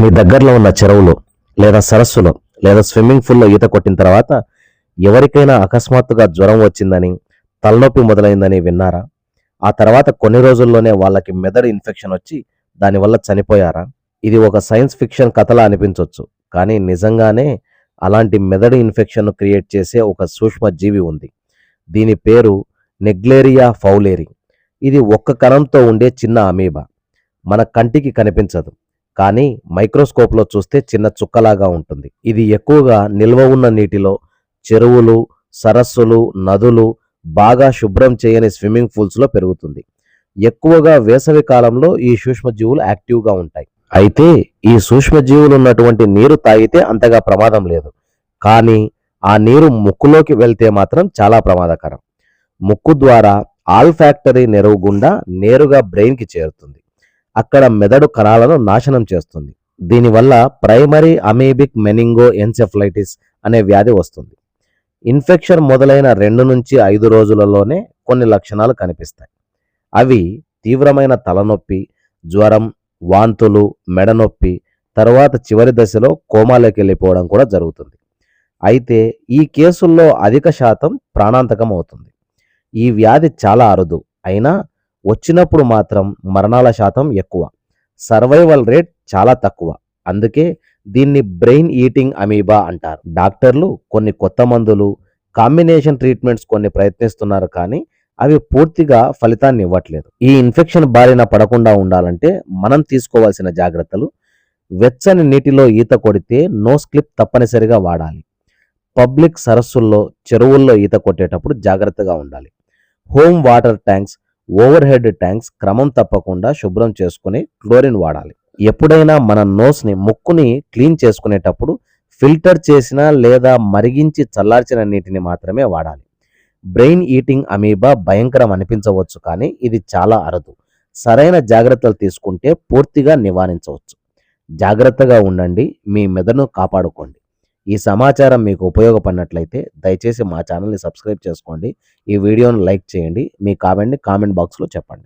మీ దగ్గరలో ఉన్న చెరువులో లేదా సరస్సులో లేదా స్విమ్మింగ్ పూల్లో ఈత కొట్టిన తర్వాత ఎవరికైనా అకస్మాత్తుగా జ్వరం వచ్చిందని తలనొప్పి మొదలైందని విన్నారా? ఆ తర్వాత కొన్ని రోజుల్లోనే వాళ్ళకి మెదడు ఇన్ఫెక్షన్ వచ్చి దానివల్ల చనిపోయారా? ఇది ఒక సైన్స్ ఫిక్షన్ కథలా అనిపించవచ్చు కానీ నిజంగానే అలాంటి మెదడు ఇన్ఫెక్షన్ను క్రియేట్ చేసే ఒక సూక్ష్మ జీవి ఉంది. దీని పేరు నెగ్లేరియా ఫౌలేరి. ఇది ఒక్క కణంతో ఉండే చిన్న అమీబా. మన కంటికి కనిపించదు. కానీ మైక్రోస్కోప్లో చూస్తే చిన్న చుక్కలాగా ఉంటుంది. ఇది ఎక్కువగా నిల్వ ఉన్న నీటిలో చెరువులు సరస్సులు నదులు బాగా శుభ్రం చేయని స్విమ్మింగ్ పూల్స్లో పెరుగుతుంది. ఎక్కువగా వేసవి కాలంలో ఈ సూక్ష్మజీవులు యాక్టివ్గా ఉంటాయి. అయితే ఈ సూక్ష్మజీవులు ఉన్నటువంటి నీరు తాగితే అంతగా ప్రమాదం లేదు. కానీ ఆ నీరు ముక్కులోకి వెళ్తే మాత్రం చాలా ప్రమాదకరం. ముక్కు ద్వారా ఆల్ ఫ్యాక్టరీ నెరవు గుండా నేరుగా బ్రెయిన్కి చేరుతుంది. అక్కడ మెదడు కణాలను నాశనం చేస్తుంది. దీనివల్ల ప్రైమరీ అమీబిక్ మెనింగో ఎన్సెఫ్లైటిస్ అనే వ్యాధి వస్తుంది. ఇన్ఫెక్షన్ మొదలైన రెండు నుంచి ఐదు రోజులలోనే కొన్ని లక్షణాలు కనిపిస్తాయి. అవి తీవ్రమైన తలనొప్పి జ్వరం వాంతులు మెడనొప్పి తర్వాత చివరి దశలో కోమాలోకి వెళ్ళిపోవడం కూడా జరుగుతుంది. అయితే ఈ కేసుల్లో అధిక శాతం ప్రాణాంతకం అవుతుంది. ఈ వ్యాధి చాలా అరుదు. అయినా వచ్చినప్పుడు మాత్రం మరణాల శాతం ఎక్కువ. సర్వైవల్ రేట్ చాలా తక్కువ. అందుకే దీన్ని బ్రెయిన్ ఈటింగ్ అమీబా అంటారు. డాక్టర్లు కొన్ని కొత్త మందులు కాంబినేషన్ ట్రీట్మెంట్స్ కొన్ని ప్రయత్నిస్తున్నారు కానీ అవి పూర్తిగా ఫలితాన్ని ఇవ్వట్లేదు. ఈ ఇన్ఫెక్షన్ బారిన పడకుండా ఉండాలంటే మనం తీసుకోవాల్సిన జాగ్రత్తలు వెచ్చని నీటిలో ఈత కొడితే నోస్ క్లిప్ తప్పనిసరిగా వాడాలి. పబ్లిక్ సరస్సుల్లో చెరువుల్లో ఈత కొట్టేటప్పుడు జాగ్రత్తగా ఉండాలి. Home water tanks overhead tanks క్రమం తప్పకుండా శుభ్రం చేసుకుని క్లోరిన్ వాడాలి. ఎప్పుడైనా మన నోస్ని ముక్కుని క్లీన్ చేసుకునేటప్పుడు ఫిల్టర్ చేసిన లేదా మరిగించి చల్లార్చిన నీటిని మాత్రమే వాడాలి. బ్రెయిన్ ఈటింగ్ అమీబా భయంకరం అనిపించవచ్చు కానీ ఇది చాలా అరుదు. సరైన జాగ్రత్తలు తీసుకుంటే పూర్తిగా నివారించవచ్చు. జాగ్రత్తగా ఉండండి మీ మెదడును కాపాడుకోండి. ఈ సమాచారం మీకు ఉపయోగపడినట్లయితే దయచేసి మా ఛానల్ని సబ్స్క్రైబ్ చేసుకోండి. ఈ వీడియోను లైక్ చేయండి. మీ కామెంట్ని కామెంట్ బాక్స్లో చెప్పండి.